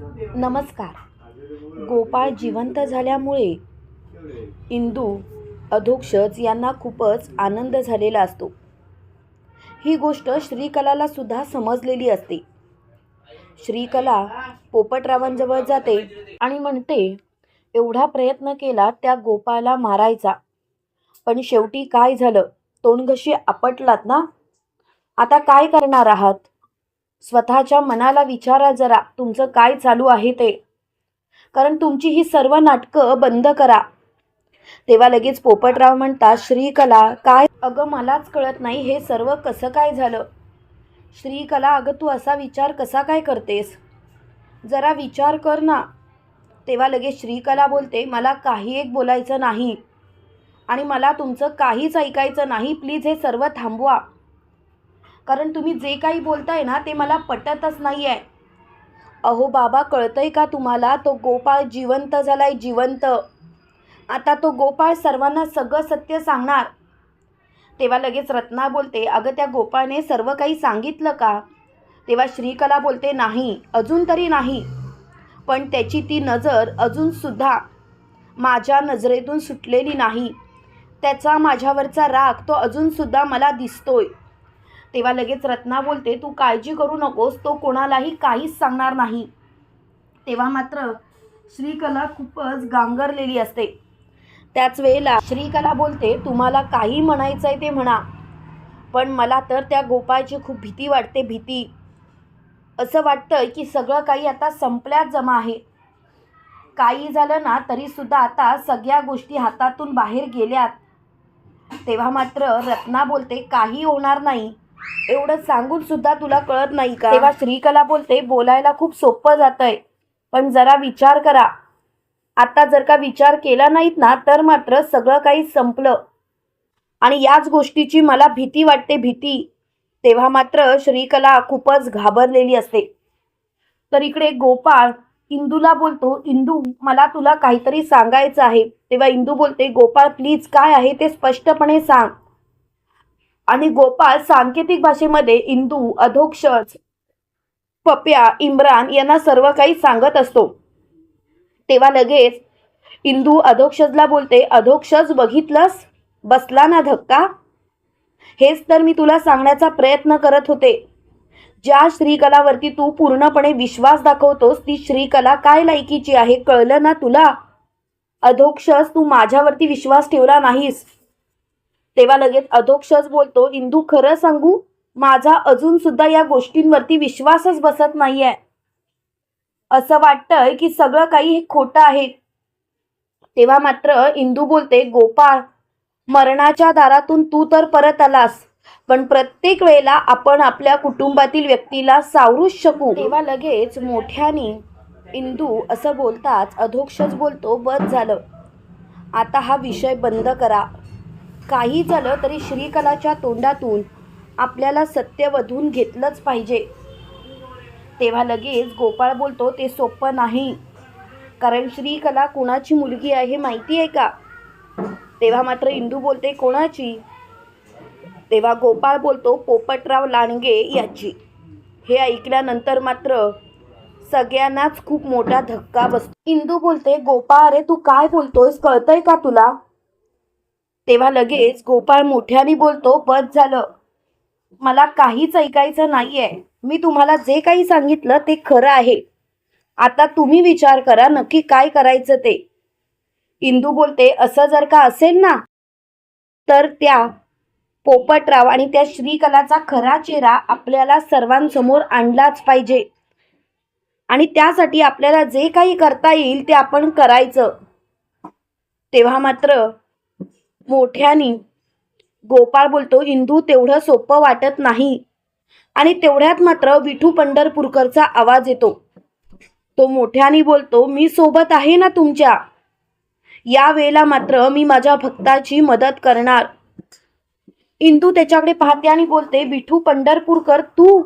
नमस्कार. गोपाळ जिवंत झाल्यामुळे इंदू अधोक्षज यांना खूपच आनंद झालेला असतो. ही गोष्ट श्रीकलाला सुद्धा समजलेली असते. श्रीकला पोपटरावांजवळ जाते आणि म्हणते एवढा प्रयत्न केला त्या गोपाळला मारायचा. पण शेवटी काय झालं? तोंडघशी आपटलात ना? आता काय करणार आहात? स्वतःच्या मनाला विचारा जरा तुमचं काय चालू आहे ते. कारण तुमची ही सर्व नाटकं बंद करा. तेव्हा लगेच पोपटराव म्हणतात श्रीकला काय अगं मलाच कळत नाही हे सर्व कसं काय झालं. श्रीकला अगं तू असा विचार कसा काय करतेस? जरा विचार कर ना. तेव्हा लगेच श्रीकला बोलते मला काही एक बोलायचं नाही आणि मला तुमचं काहीच ऐकायचं नाही. प्लीज हे सर्व थांबवा. कारण तुम्ही जे काही बोलताय ना ते मला पटतच नाही आहे अहो बाबा कळतंय का तुम्हाला? तो गोपाळ जिवंत झालाय जिवंत. आता तो गोपाळ सर्वांना सगळं सत्य सांगणार. तेव्हा लगेच रत्ना बोलते अगं त्या गोपाळने सर्व काही सांगितलं का? तेव्हा श्रीकला बोलते नाही अजून तरी नाही. पण त्याची ती नजर अजूनसुद्धा माझ्या नजरेतून सुटलेली नाही. त्याचा माझ्यावरचा राग तो अजूनसुद्धा मला दिसतोय. तेव्हा लगेच रत्ना बोलते तू काळजी करू नकोस तो कोणालाही काहीच सांगणार नाही. तेव्हा मात्र श्रीकला खूपच गांगरलेली असते. त्याच वेळेला श्रीकला बोलते तुम्हाला काही म्हणायचं आहे ते म्हणा पण मला तर त्या गोपाळची खूप भीती वाटते भीती. असं वाटतं की सगळं काही आता संपल्यात जमा आहे. काही झालं ना तरीसुद्धा आता सगळ्या गोष्टी हातातून बाहेर गेल्यात. तेव्हा मात्र रत्ना बोलते काही होणार नाही. एवढं सांगून सुद्धा तुला कळत नाही का? तेव्हा श्रीकला बोलते बोलायला खूप सोपं जातंय. पण जरा विचार करा. आता जर का विचार केला नाहीत ना तर मात्र सगळं काही संपलं. आणि याच गोष्टीची मला भीती वाटते भीती. तेव्हा मात्र श्रीकला खूपच घाबरलेली असते. तर इकडे गोपाळ इंदूला बोलतो इंदू मला तुला काहीतरी सांगायचं आहे. तेव्हा इंदू बोलते गोपाळ प्लीज काय आहे ते स्पष्टपणे सांग. आणि गोपाळ सांकेतिक भाषेमध्ये इंदू अधोक्षज पप्या इम्रान यांना सर्व काही सांगत असतो. तेव्हा लगेच इंदू अधोक्षजला बोलते अधोक्षज बघितलंस? बसला ना धक्का? हेच तर मी तुला सांगण्याचा प्रयत्न करत होते. ज्या श्रीकलावरती तू पूर्णपणे विश्वास दाखवतोस ती श्रीकला काय लायकीची आहे कळलं ना तुला? अधोक्षज तू माझ्यावरती विश्वास ठेवला नाहीस. तेव्हा लगेच अधोक्षच बोलतो इंदू खरं सांगू माझा अजून सुद्धा या गोष्टींवरती विश्वासच बसत नाहीये. असं वाटतंय की सगळं काही हे खोटं आहे. तेव्हा मात्र इंदू बोलते गोपाळ मरणाच्या दारातून तू तर परत आलास पण प्रत्येक वेळेला आपण आपल्या कुटुंबातील व्यक्तीला सावरूच शकू. तेव्हा लगेच मोठ्याने इंदू असं बोलताच अधोक्षच बोलतो बस झालं. आता हा विषय बंद करा. काही झालं तरी श्रीकलाच्या तोंडातून आपल्याला सत्य वधून घेतलंच पाहिजे. तेव्हा लगेच गोपाळ बोलतो ते सोपं नाही. कारण श्रीकला कोणाची मुलगी आहे माहिती आहे का? तेव्हा मात्र इंदू बोलते कोणाची? तेव्हा गोपाळ बोलतो पोपटराव लांडगे याची. हे ऐकल्यानंतर मात्र सगळ्यांनाच खूप मोठा धक्का बसतो. इंदू बोलते गोपाळ अरे तू काय बोलतोयस? कळतंय का तुला? तेव्हा लगेच गोपाळ मोठ्याने बोलतो बस झालं. मला काहीच ऐकायचं नाहीये. मी तुम्हाला जे काही सांगितलं ते खरं आहे. आता तुम्ही विचार करा नक्की काय करायचं ते. इंदू बोलते असं जर का असेल ना तर त्या पोपटराव आणि त्या श्रीकलाचा खरा चेहरा आपल्याला सर्वांसमोर आणलाच पाहिजे. आणि त्यासाठी आपल्याला जे काही करता येईल ते आपण करायचं. तेव्हा मात्र मोठ्यानी. गोपाळ बोलतो इंदू तेवढं सोपं वाटत नाही. आणि तेवढ्यात मात्र विठू पंढरपूरकरचा आवाज येतो. तो मोठ्याने बोलतो मी सोबत आहे ना तुमच्या? या वेळेला मात्र मी माझ्या भक्ताची मदत करणार. इंदू त्याच्याकडे पाहते आणि बोलते विठू पंढरपूरकर तू?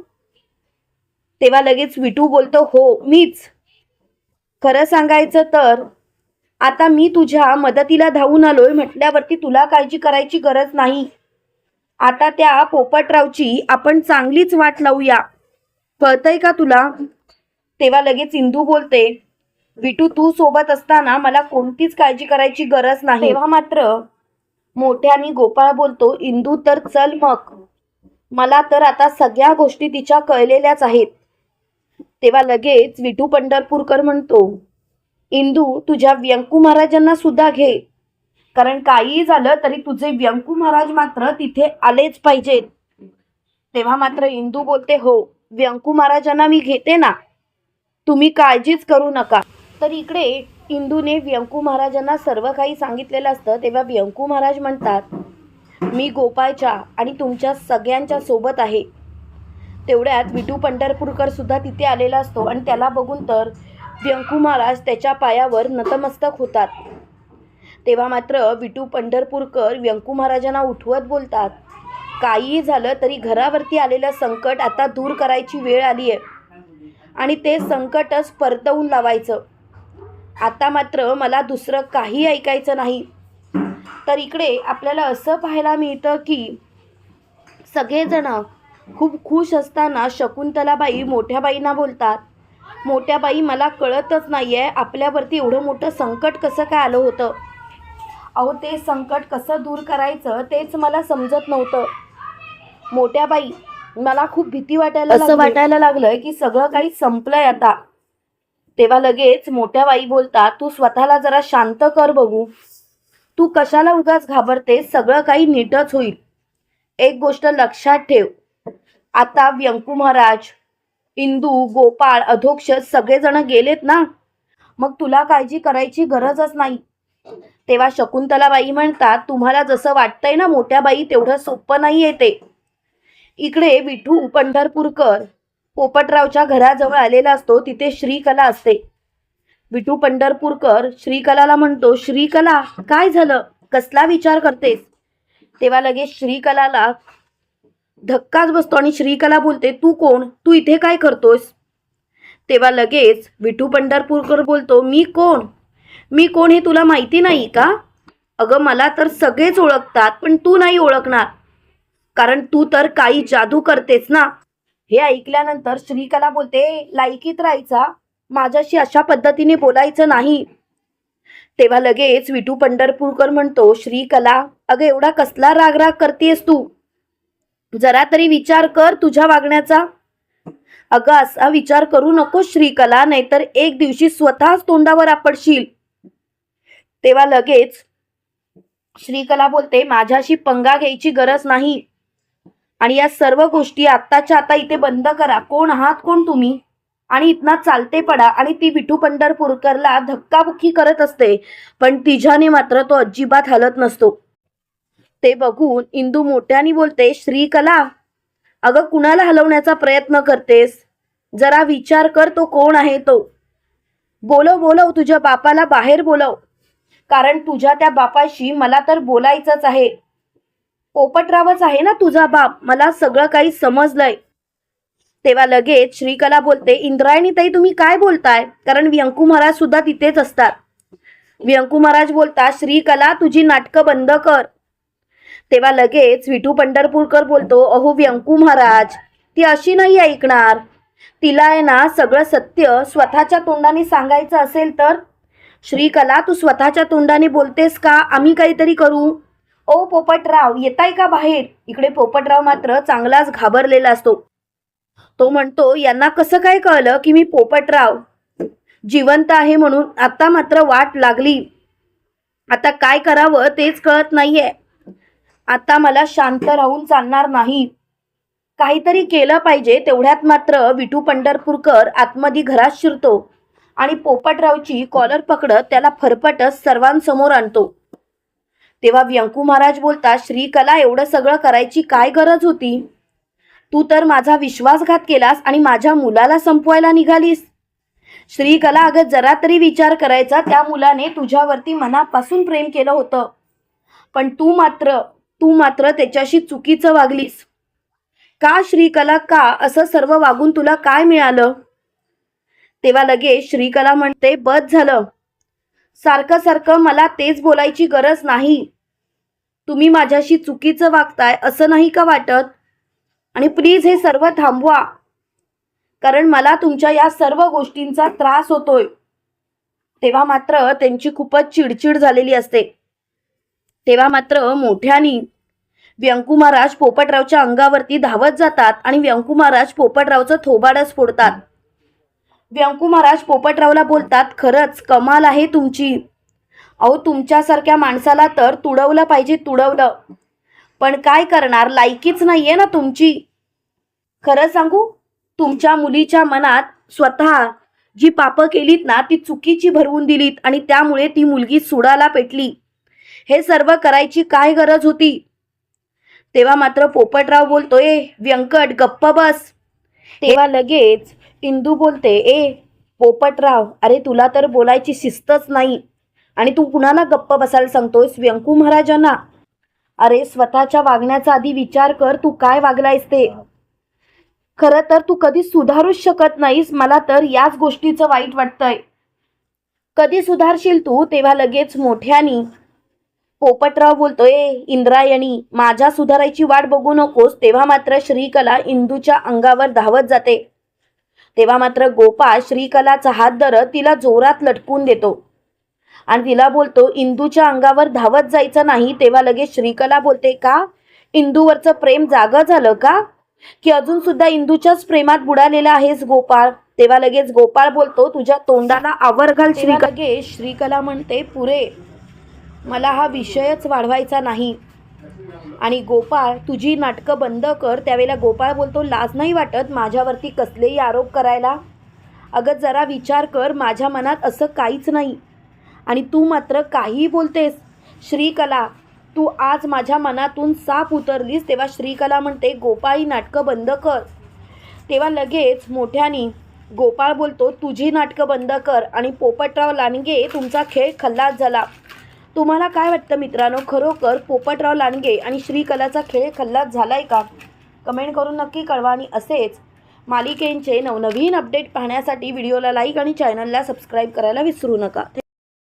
तेव्हा लगेच विठू बोलतो हो मीच. खरं सांगायचं तर आता मी तुझ्या मदतीला धावून आलोय म्हटल्यावरती तुला काळजी करायची गरज नाही. आता त्या पोपटरावची आपण चांगलीच वाट लावूया. कळतंय का तुला? तेव्हा लगेच इंदू बोलते विटू तू सोबत असताना मला कोणतीच काळजी करायची गरज नाही. तेव्हा मात्र मोठ्याने गोपाळ बोलतो इंदू तर चल मग. मला तर आता सगळ्या गोष्टी तिच्या कळलेल्याच आहेत. तेव्हा लगेच विटू पंढरपूरकर म्हणतो इंदू तुझ्या व्यंकू महाराजांना सुद्धा घे. कारण काहीही झालं तरी तुझे व्यंकू महाराज मात्र तिथे आलेच पाहिजेत. तेव्हा मात्र इंदू बोलते हो व्यंकू महाराजांना मी घेते ना. तुम्ही काळजीच करू नका. तर इकडे इंदूने व्यंकू महाराजांना सर्व काही सांगितलेलं असतं. तेव्हा व्यंकू महाराज म्हणतात मी गोपाळच्या आणि तुमच्या सगळ्यांच्या सोबत आहे. तेवढ्यात विटू पंढरपूरकर सुद्धा तिथे आलेला असतो. आणि त्याला बघून तर व्यंकू महाराज त्याच्या पायावर नतमस्तक होतात. तेव्हा मात्र विटू पंढरपूरकर व्यंकू महाराजांना उठवत बोलतात काहीही झालं तरी घरावरती आलेलं संकट आता दूर करायची वेळ आली आहे. आणि ते संकटच परतवून लावायचं. आता मात्र मला दुसरं काही ऐकायचं नाही. तर इकडे आपल्याला असं पाहायला मिळतं की सगळेजण खूप खुश असताना शकुंतलाबाई मोठ्या बाईंना बोलतात मोठ्या बाई मला कळतच नाही आहे आपल्यावरती एवढं मोठं संकट कसं काय आलं होतं? अहो ते संकट कसं दूर करायचं तेच मला समजत नव्हतं. मोठ्या बाई मला खूप भीती वाटायला असं वाटायला लागलं की सगळं काही संपलंय आता. तेव्हा लगेच मोठ्या बाई बोलतात तू स्वतःला जरा शांत कर बघू. तू कशाला उगाच घाबरते? सगळं काही नीटच होईल. एक गोष्ट लक्षात ठेव. आता व्यंकू महाराज इंदू गोपाळ अधोक्ष सगळेजण गेलेत ना? मग तुला काळजी करायची गरजच नाही. तेव्हा शकुंतलाबाई म्हणतात तुम्हाला जसं वाटतंय ना मोठ्या बाई तेवढं सोपं नाही येते इकडे विठू पंढरपूरकर पोपटरावच्या घराजवळ आलेला असतो तिथे श्रीकला असते. विठू पंढरपूरकर श्रीकलाला म्हणतो श्रीकला काय झालं? कसला विचार करतेस? तेव्हा लगेच श्रीकलाला धक्काच बसतो आणि श्रीकला बोलते तू कोण? तू इथे काय करतोस तेव्हा लगेच विठू पंढरपूरकर बोलतो मी कोण? मी कोण हे तुला माहिती नाही का? अगं मला तर सगळेच ओळखतात पण तू नाही ओळखणार. कारण तू तर काही जादू करतेस ना. हे ऐकल्यानंतर श्रीकला बोलते लायकीत राहायचा. माझ्याशी अशा पद्धतीने बोलायचं नाही. तेव्हा लगेच विठू पंढरपूरकर म्हणतो श्रीकला अगं एवढा कसला रागराग करतेस तू? जरा तरी विचार कर तुझ्या वागण्याचा. अगं असा विचार करू नको श्रीकला नाहीतर एक दिवशी स्वतःच तोंडावर आपडशील. तेव्हा लगेच श्रीकला बोलते माझ्याशी पंगा घ्यायची गरज नाही. आणि या सर्व गोष्टी आत्ताच्या आता इथे बंद करा. कोण आहात कोण तुम्ही? आणि इथना चालते पडा. आणि ती विठू पंढरपूरकरला धक्काबुक्की करत असते. पण तिच्याने मात्र तो अजिबात हलत नसतो. ते बघून इंदू मोठ्याने बोलते श्रीकला अगं कुणाला हलवण्याचा प्रयत्न करतेस? जरा विचार कर तो कोण आहे तो. बोलव बोलव तुझ्या बापाला बाहेर बोलव. कारण तुझ्या त्या बापाशी मला तर बोलायचंच आहे. पोपटरावच आहे ना तुझा बाप? मला सगळं काही समजलंय. तेव्हा लगेच श्रीकला बोलते इंद्रायणी ताई तुम्ही काय बोलताय? कारण व्यंकू महाराज सुद्धा तिथेच असतात. व्यंकू महाराज बोलता श्रीकला तुझी नाटकं बंद कर. तेव्हा लगेच विठू पंढरपूरकर बोलतो अहो व्यंकू महाराज ती अशी नाही ऐकणार. तिला आहे ना सगळं सत्य स्वतःच्या तोंडाने सांगायचं असेल तर? श्रीकला तू स्वतःच्या तोंडाने बोलतेस का? आम्ही काहीतरी करू. ओ पोपटराव येताय का बाहेर? इकडे पोपटराव मात्र चांगलाच घाबरलेला असतो. तो म्हणतो यांना कसं काय कळलं की मी पोपटराव? जिवंत आहे म्हणून आता मात्र वाट लागली. आता काय करावं तेच कळत नाहीये. आता मला शांत राहून चालणार नाही. काहीतरी केलं पाहिजे तेवढ्यात मात्र विठू पंढरपूरकर आतमध्ये घरात शिरतो आणि पोपटरावची कॉलर पकडत त्याला फरफटत सर्वांसमोर आणतो. तेव्हा व्यंकू महाराज बोलता श्रीकला एवढं सगळं करायची काय गरज होती? तू तर माझा विश्वासघात केलास आणि माझ्या मुलाला संपवायला निघालीस. श्रीकला अगं जरा तरी विचार करायचा त्या मुलाने तुझ्यावरती मनापासून प्रेम केलं होतं. पण तू मात्र तू मात्र त्याच्याशी चुकीचं वागलीस. का श्रीकला का असं सर्व वागून तुला काय मिळालं? तेव्हा लगेच श्रीकला म्हणते बस झालं. सारखं सारखं मला तेच बोलायची गरज नाही. तुम्ही माझ्याशी चुकीचं वागताय असं नाही का वाटत? आणि प्लीज हे सर्व थांबवा. कारण मला तुमच्या या सर्व गोष्टींचा त्रास होतोय. तेव्हा मात्र त्यांची खूपच चिडचिड झालेली असते. तेव्हा मात्र मोठ्यानी व्यंकू महाराज पोपटरावच्या अंगावरती धावत जातात आणि व्यंकू महाराज पोपटरावचं थोबाडच फोडतात. व्यंकू महाराज पोपटरावला बोलतात खरंच कमाल आहे तुमची. अहो तुमच्यासारख्या माणसाला तर तुडवलं पाहिजे तुडवलं. पण काय करणार? लायकीच नाही आहे ना तुमची. खरं सांगू तुमच्या मुलीच्या मनात स्वतः जी पापं केलीत ना ती चुकीची भरवून दिलीत आणि त्यामुळे ती मुलगी सुडाला पेटली. हे सर्व करायची काय गरज होती? तेव्हा मात्र पोपटराव बोलतोय व्यंकट गप्प बस. तेव्हा लगेच इंदू बोलते ए पोपटराव अरे तुला तर बोलायची शिस्तच नाही आणि तू कुणाला गप्प बसायला सांगतोयस व्यंकू महाराजांना. अरे स्वतःच्या वागण्याचा आधी विचार कर तू काय वागलायस ते. खरं तर तू कधी सुधारूच शकत नाहीस मला तर याच गोष्टीचं वाईट वाटतंय. कधी सुधारशील तू? तेव्हा लगेच मोठ्यानी पोपटराव बोलतोय इंद्रायणी माझ्या सुधारायची वाट बघू नकोस तेव्हा मात्र श्रीकला इंदूच्या अंगावर धावत जाते. तेव्हा मात्र गोपाळ श्रीकलाचा हात धरत तिला जोरात लटकून देतो. आणि तिला बोलतो इंदूच्या अंगावर धावत जायचं नाही तेव्हा लगेच श्रीकला बोलते का? इंदूवरचं प्रेम जागं झालं का? की अजून सुद्धा इंदूच्याच प्रेमात बुडालेला आहेस गोपाळ? तेव्हा लगेच गोपाळ बोलतो तुझ्या तोंडाला आवर घाल श्री लगेच श्रीकला म्हणते पुरे मला हा विषयच वाढवायचा नाही. आणि गोपाळ तुझी नाटकं बंद कर. त्यावेळेला गोपाळ बोलतो लाज नाही वाटत माझ्यावरती कसलेही आरोप करायला? अगं जरा विचार कर. माझ्या मनात असं काहीच नाही. आणि तू मात्र काहीही बोलतेस. श्रीकला तू आज माझ्या मनातून साप उतरलीस. तेव्हा श्रीकला म्हणते गोपाळी नाटकं बंद कर. तेव्हा लगेच मोठ्यानी गोपाळ बोलतो तुझी नाटकं बंद कर. आणि पोपटराव लांडगे तुमचा खेळ खल्लास झाला. तुम्हाला काय वाटतं मित्रांनो? खरोखर पोपटराव लांडगे आणि श्रीकलाचा खेळ खल्लास आहे का? कमेंट करून नक्की कळवा आणि असेच मालिकेंचे नवनवीन अपडेट पाहण्यासाठी व्हिडिओला लाईक आणि चॅनलला सबस्क्राईब करायला विसरू नका.